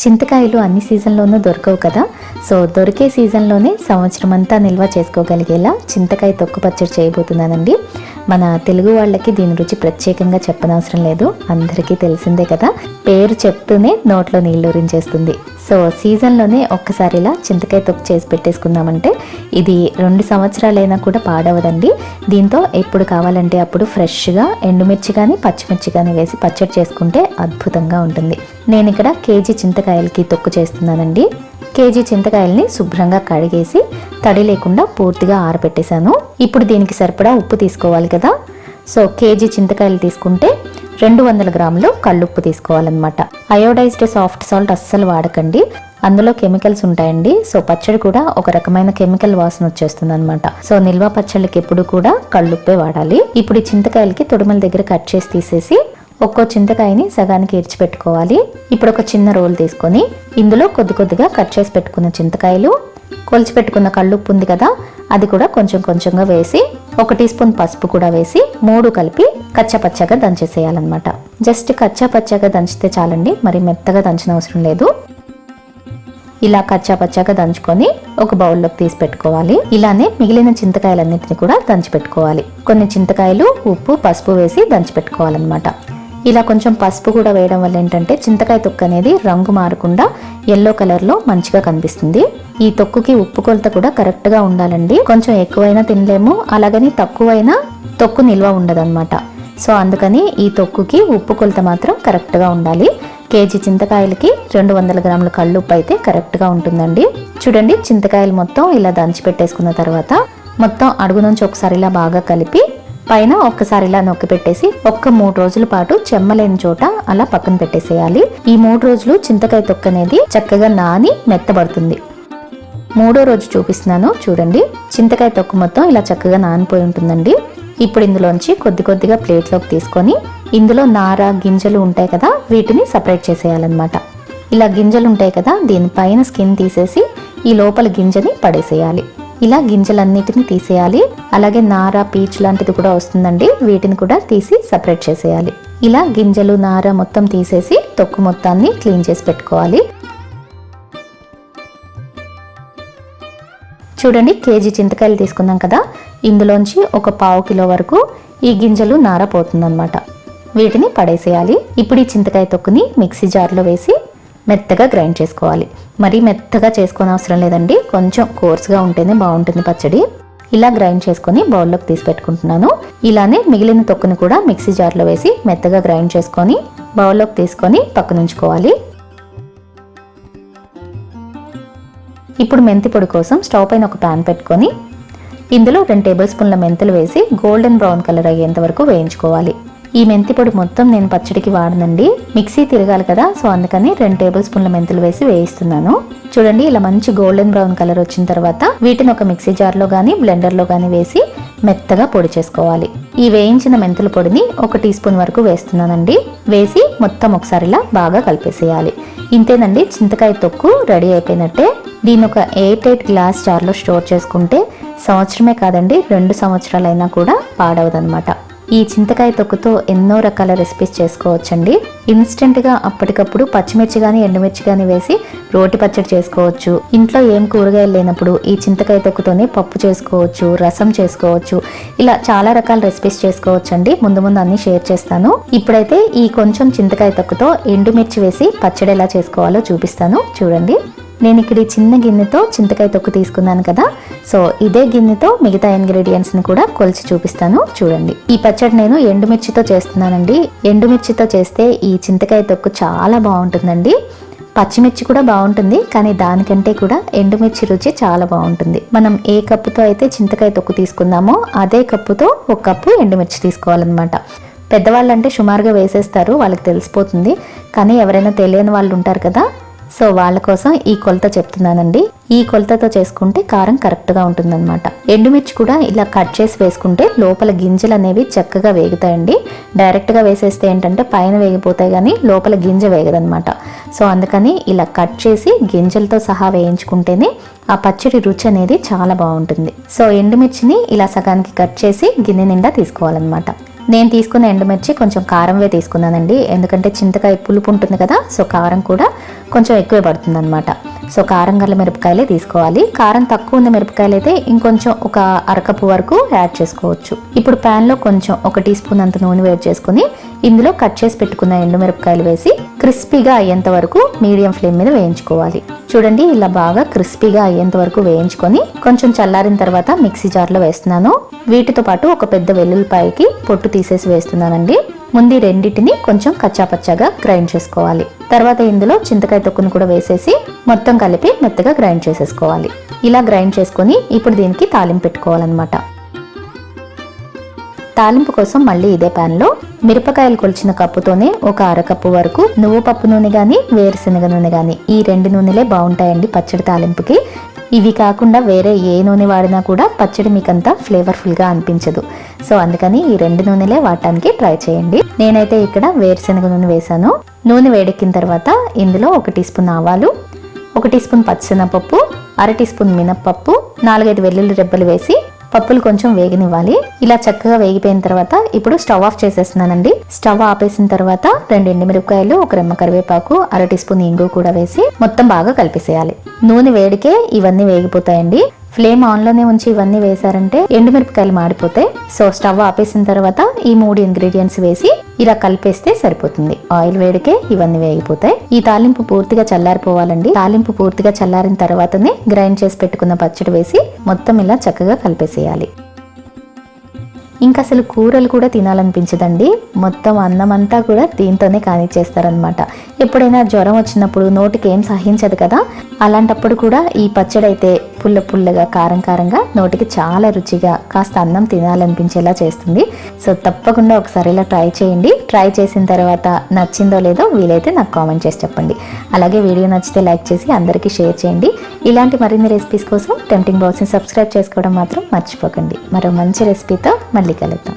చింతకాయలు అన్ని సీజన్లోనూ దొరకవు కదా. సో దొరికే సీజన్లోనే సంవత్సరం అంతా నిల్వ చేసుకోగలిగేలా చింతకాయ తొక్కు పచ్చడి చేయబోతున్నానండి. మన తెలుగు వాళ్ళకి దీని రుచి ప్రత్యేకంగా చెప్పనవసరం లేదు. అందరికీ తెలిసిందే కదా. పేరు చెప్తూనే నోట్లో నీళ్ళురించేస్తుంది సో సీజన్లోనే ఒక్కసారి ఇలా చింతకాయ తొక్కు చేసి పెట్టేసుకుందామంటే ఇది రెండు సంవత్సరాలైనా కూడా పాడవదండి. దీంతో ఎప్పుడు కావాలంటే అప్పుడు ఫ్రెష్గా ఎండుమిర్చి కానీ పచ్చిమిర్చి కానీ వేసి పచ్చడి చేసుకుంటే అద్భుతంగా ఉంటుంది. నేను ఇక్కడ కేజీ చింతకాయలకి తొక్కు చేస్తున్నానండి. కేజీ చింతకాయల్ని శుభ్రంగా కడిగేసి తడి లేకుండా పూర్తిగా ఆరబెట్టేశాను. ఇప్పుడు దీనికి సరిపడా ఉప్పు తీసుకోవాలి కదా. సో కేజీ చింతకాయలు తీసుకుంటే రెండు వందల గ్రాములు కళ్ళుప్పు తీసుకోవాలన్నమాట. అయోడైజ్డ్ సాఫ్ట్ సాల్ట్ అస్సలు వాడకండి. అందులో కెమికల్స్ ఉంటాయండి. సో పచ్చడి కూడా ఒక రకమైన కెమికల్ వాసన వచ్చేస్తుంది అనమాట సో నిల్వ పచ్చళ్ళకి ఎప్పుడు కూడా కళ్ళుప్పే వాడాలి. ఇప్పుడు ఈ చింతకాయలకి తొడిమల దగ్గర కట్ చేసి తీసేసి ఒక్కో చింతకాయని సగానికి ఇడిచి పెట్టుకోవాలి ఇప్పుడు ఒక చిన్న రోల్ తీసుకొని ఇందులో కొద్ది కొద్దిగా కట్ చేసి పెట్టుకున్న చింతకాయలు కొలిచి పెట్టుకున్న కళ్ళుప్పు ఉంది కదా అది కూడా కొంచెం కొంచెంగా వేసి ఒక టీ స్పూన్ పసుపు కూడా వేసి మూడు కలిపి కచ్చపచ్చగా దంచేసేయాలన్నమాట. జస్ట్ కచ్చపచ్చగా దంచితే చాలండి మరి మెత్తగా దంచిన అవసరం లేదు. ఇలా కచ్చా పచ్చాగా దంచుకొని ఒక బౌల్లోకి తీసి పెట్టుకోవాలి. ఇలానే మిగిలిన చింతకాయలన్నింటినీ కూడా దంచి పెట్టుకోవాలి కొన్ని చింతకాయలు ఉప్పు పసుపు వేసి దంచి పెట్టుకోవాలన్నమాట ఇలా కొంచెం పసుపు కూడా వేయడం వల్ల ఏంటంటే చింతకాయ తొక్కు అనేది రంగు మారకుండా ఎల్లో కలర్లో మంచిగా కనిపిస్తుంది. ఈ తొక్కుకి ఉప్పు కొలత కూడా కరెక్ట్గా ఉండాలండి. కొంచెం ఎక్కువైనా తినలేము అలాగని తక్కువైనా తొక్కు నిల్వ ఉండదన్నమాట. సో అందుకని ఈ తొక్కుకి ఉప్పు కొలత మాత్రం కరెక్ట్గా ఉండాలి. కేజీ చింతకాయలకి రెండు వందల గ్రాముల కళ్ళుప్పు అయితే కరెక్ట్గా ఉంటుందండి. చూడండి చింతకాయలు మొత్తం ఇలా దంచి పెట్టేసుకున్న తర్వాత మొత్తం అడుగు నుంచి ఒకసారి ఇలా బాగా కలిపి పైన ఒక్కసారి ఇలా నొక్కి పెట్టేసి ఒక్క మూడు రోజుల పాటు చెమ్మలేని చోట అలా పక్కన పెట్టేసేయాలి. ఈ మూడు రోజులు చింతకాయ తొక్క అనేది చక్కగా నాని మెత్తబడుతుంది. మూడో రోజు చూపిస్తున్నాను చూడండి. చింతకాయ తొక్క మొత్తం ఇలా చక్కగా నానిపోయి ఉంటుందండి. ఇప్పుడు ఇందులోంచి కొద్ది కొద్దిగా ప్లేట్లోకి తీసుకొని ఇందులో నార గింజలు ఉంటాయి కదా వీటిని సపరేట్ చేసేయాలన్నమాట. ఇలా గింజలు ఉంటాయి కదా దీనిపైన స్కిన్ తీసేసి ఈ లోపల గింజని పడేసేయాలి. ఇలా గింజలన్నిటిని తీసేయాలి. అలాగే నార పీచ్ లాంటిది కూడా వస్తుందండి. వీటిని కూడా తీసి సపరేట్ చేసేయాలి. ఇలా గింజలు నార మొత్తం తీసేసి తొక్కు మొత్తాన్ని క్లీన్ చేసి పెట్టుకోవాలి. చూడండి కేజీ చింతకాయలు తీసుకున్నాం కదా. ఇందులోంచి ఒక పావు కిలో వరకు ఈ గింజలు నార పోతుందన్నమాట. వీటిని పడేసేయాలి. ఇప్పుడు ఈ చింతకాయ తొక్కుని మిక్సీ జార్లో వేసి మెత్తగా గ్రైండ్ చేసుకోవాలి. మరీ మెత్తగా చేసుకోని అవసరం లేదండి. కొంచెం కోర్స్గా ఉంటేనే బాగుంటుంది పచ్చడి. ఇలా గ్రైండ్ చేసుకొని బౌల్లోకి తీసి పెట్టుకుంటున్నాను. ఇలానే మిగిలిన తొక్కుని కూడా మిక్సీ జార్లో వేసి మెత్తగా గ్రైండ్ చేసుకొని బౌల్లోకి తీసుకొని పక్కనుంచుకోవాలి ఇప్పుడు మెంతి పొడి కోసం స్టవ్ పైన ఒక ప్యాన్ పెట్టుకొని ఇందులో రెండు టేబుల్ స్పూన్ల మెంతులు వేసి గోల్డెన్ బ్రౌన్ కలర్ అయ్యేంత వరకు వేయించుకోవాలి. ఈ మెంతి పొడి మొత్తం నేను పచ్చడికి వాడనండి. మిక్సీ తిరగాలి కదా సో అందుకని రెండు టేబుల్ స్పూన్ల మెంతులు వేసి వేయిస్తున్నాను. చూడండి ఇలా మంచి గోల్డెన్ బ్రౌన్ కలర్ వచ్చిన తర్వాత వీటిని ఒక మిక్సీ జార్లో కానీ బ్లెండర్లో కానీ వేసి మెత్తగా పొడి చేసుకోవాలి. ఈ వేయించిన మెంతుల పొడిని ఒక టీ స్పూన్ వరకు వేస్తున్నానండి. వేసి మొత్తం ఒకసారి ఇలా బాగా కలిపేసేయాలి. ఇంతేనండి చింతకాయ తొక్కు రెడీ అయిపోయినట్టే. దీని ఒక ఎయిట్ ఎయిట్ గ్లాస్ జార్లో స్టోర్ చేసుకుంటే సంవత్సరమే కాదండి రెండు సంవత్సరాలైనా కూడా పాడవదనమాట ఈ చింతకాయ తొక్కుతో ఎన్నో రకాల రెసిపీస్ చేసుకోవచ్చండి. ఇన్స్టెంట్గా అప్పటికప్పుడు పచ్చిమిర్చి కానీ ఎండుమిర్చి కానీ వేసి రోటి పచ్చడి చేసుకోవచ్చు. ఇంట్లో ఏం కూరగాయలు లేనప్పుడు ఈ చింతకాయ తొక్కుతోనే పప్పు చేసుకోవచ్చు రసం చేసుకోవచ్చు. ఇలా చాలా రకాల రెసిపీస్ చేసుకోవచ్చు అండి ముందు ముందు అన్ని షేర్ చేస్తాను. ఇప్పుడైతే ఈ కొంచెం చింతకాయ తొక్కుతో ఎండుమిర్చి వేసి పచ్చడి ఎలా చేసుకోవాలో చూపిస్తాను. చూడండి. నేను ఇక్కడ ఈ చిన్న గిన్నెతో చింతకాయ తొక్కు తీసుకున్నాను కదా. సో ఇదే గిన్నెతో మిగతా ఇంగ్రీడియంట్స్ని కూడా కొలిచి చూపిస్తాను. చూడండి. ఈ పచ్చడి నేను ఎండుమిర్చితో చేస్తున్నానండి. ఎండుమిర్చితో చేస్తే ఈ చింతకాయ తొక్కు చాలా బాగుంటుందండి. పచ్చిమిర్చి కూడా బాగుంటుంది కానీ దానికంటే కూడా ఎండుమిర్చి రుచి చాలా బాగుంటుంది. మనం ఏ కప్పుతో అయితే చింతకాయ తొక్కు తీసుకుందామో అదే కప్పుతో ఒక కప్పు ఎండుమిర్చి తీసుకోవాలన్నమాట. పెద్దవాళ్ళు అంటే సుమారుగా వేసేస్తారు వాళ్ళకి తెలిసిపోతుంది. కానీ ఎవరైనా తెలియని వాళ్ళు ఉంటారు కదా సో వాళ్ళ కోసం ఈ కొలత చెప్తున్నానండి. ఈ కొలతతో చేసుకుంటే కారం కరెక్ట్గా ఉంటుందన్నమాట. ఎండుమిర్చి కూడా ఇలా కట్ చేసి వేసుకుంటే లోపల గింజలు అనేవి చక్కగా వేగుతాయండి. డైరెక్ట్గా వేసేస్తే ఏంటంటే పైన వేగిపోతాయి కానీ లోపల గింజ వేగదనమాట సో అందుకని ఇలా కట్ చేసి గింజలతో సహా వేయించుకుంటేనే ఆ పచ్చడి రుచి అనేది చాలా బాగుంటుంది. సో ఎండుమిర్చిని ఇలా సగానికి కట్ చేసి గిన్నె నిండా తీసుకోవాలన్నమాట. నేను తీసుకున్న ఎండుమిర్చి కొంచెం కారంవే తీసుకున్నానండి. ఎందుకంటే చింతకాయ పులుపు ఉంటుంది కదా సో కారం కూడా కొంచెం ఎక్కువే పడుతుంది అనమాట సో కారం గల మిరపకాయలే తీసుకోవాలి. కారం తక్కువ ఉన్న మిరపకాయలు అయితే ఇంకొంచెం ఒక అరకప్పు వరకు యాడ్ చేసుకోవచ్చు. ఇప్పుడు ప్యాన్లో కొంచెం ఒక టీ స్పూన్ అంత నూనె వేడి చేసుకుని ఇందులో కట్ చేసి పెట్టుకున్న ఎండు మిరపకాయలు వేసి క్రిస్పీగా అయ్యేంత వరకు మీడియం ఫ్లేమ్ మీద వేయించుకోవాలి. చూడండి ఇలా బాగా క్రిస్పీగా అయ్యేంత వరకు వేయించుకొని కొంచెం చల్లారిన తర్వాత మిక్సీ జార్లో వేస్తున్నాను. వీటితో పాటు ఒక పెద్ద వెల్లుల్లిపాయకి పొట్టు తీసేసి వేస్తున్నానండి. ముందు రెండింటిని కొంచెం కచ్చాపచ్చాగా గ్రైండ్ చేసుకోవాలి. తర్వాత ఇందులో చింతకాయ తొక్కును కూడా వేసేసి మొత్తం కలిపి మెత్తగా గ్రైండ్ చేసేసుకోవాలి. ఇలా గ్రైండ్ చేసుకొని ఇప్పుడు దీనికి తాలింపు పెట్టుకోవాలన్నమాట. తాలింపు కోసం మళ్ళీ ఇదే ప్యాన్లో మిరపకాయలు కొలిచిన కప్పుతోనే ఒక అరకప్పు వరకు నువ్వు పప్పు నూనె కానీ వేరుశనగ నూనె కానీ ఈ రెండు నూనెలే బాగుంటాయండి పచ్చడి తాలింపుకి. ఇవి కాకుండా వేరే ఏ నూనె వాడినా కూడా పచ్చడి మీకంతా ఫ్లేవర్ఫుల్గా అనిపించదు. సో అందుకని ఈ రెండు నూనెలే వాడటానికి ట్రై చేయండి. నేనైతే ఇక్కడ వేరుశనగ నూనె వేశాను. నూనె వేడెక్కిన తర్వాత ఇందులో ఒక టీ స్పూన్ ఆవాలు ఒక టీ స్పూన్ పచ్చిశనగపప్పు అర టీ స్పూన్ మినప్పప్పు నాలుగైదు వెల్లుల్లి రెబ్బలు వేసి పప్పులు కొంచెం వేగనివ్వాలి. ఇలా చక్కగా వేగిపోయిన తర్వాత ఇప్పుడు స్టవ్ ఆఫ్ చేసేస్తున్నానండి. స్టవ్ ఆపేసిన తర్వాత రెండు ఎండుమిరపకాయలు ఒక రెమ్మ కరివేపాకు అర టీ స్పూన్ ఇంగు కూడా వేసి మొత్తం బాగా కలిపేసేయాలి. నూనె వేడికే ఇవన్నీ వేగిపోతాయండి. ఫ్లేమ్ ఆన్లోనే ఉంచి ఇవన్నీ వేశారంటే ఎండుమిరపకాయలు మాడిపోతాయి సో స్టవ్ ఆపేసిన తర్వాత ఈ మూడు ఇంగ్రీడియంట్స్ వేసి ఇలా కలిపేస్తే సరిపోతుంది. ఆయిల్ వేడికే ఇవన్నీ వేగిపోతాయి. ఈ తాలింపు పూర్తిగా చల్లారిపోవాలండి. తాలింపు పూర్తిగా చల్లారిన తర్వాతనే గ్రైండ్ చేసి పెట్టుకున్న పచ్చడి వేసి మొత్తం ఇలా చక్కగా కలిపేసేయాలి. ఇంకా అసలు కూరలు కూడా తినాలనిపించదండి. మొత్తం అన్నం అంతా కూడా దీంతోనే కానిచ్చేస్తారనమాట ఎప్పుడైనా జ్వరం వచ్చినప్పుడు నోటికి ఏం సహించదు కదా? అలాంటప్పుడు కూడా ఈ పచ్చడి అయితే పుల్ల పుల్లగా కారం కారంగా నోటికి చాలా రుచిగా కాస్త అన్నం తినాలనిపించేలా చేస్తుంది. సో తప్పకుండా ఒకసారి ఇలా ట్రై చేయండి. ట్రై చేసిన తర్వాత నచ్చిందో లేదో వీలైతే నాకు కామెంట్ చేసి చెప్పండి. అలాగే వీడియో నచ్చితే లైక్ చేసి అందరికీ షేర్ చేయండి. ఇలాంటి మరిన్ని రెసిపీస్ కోసం టెంప్టింగ్ బాక్స్ని సబ్స్క్రైబ్ చేసుకోవడం మాత్రం మర్చిపోకండి. మరో మంచి రెసిపీతో మళ్ళీ కలుద్దాం.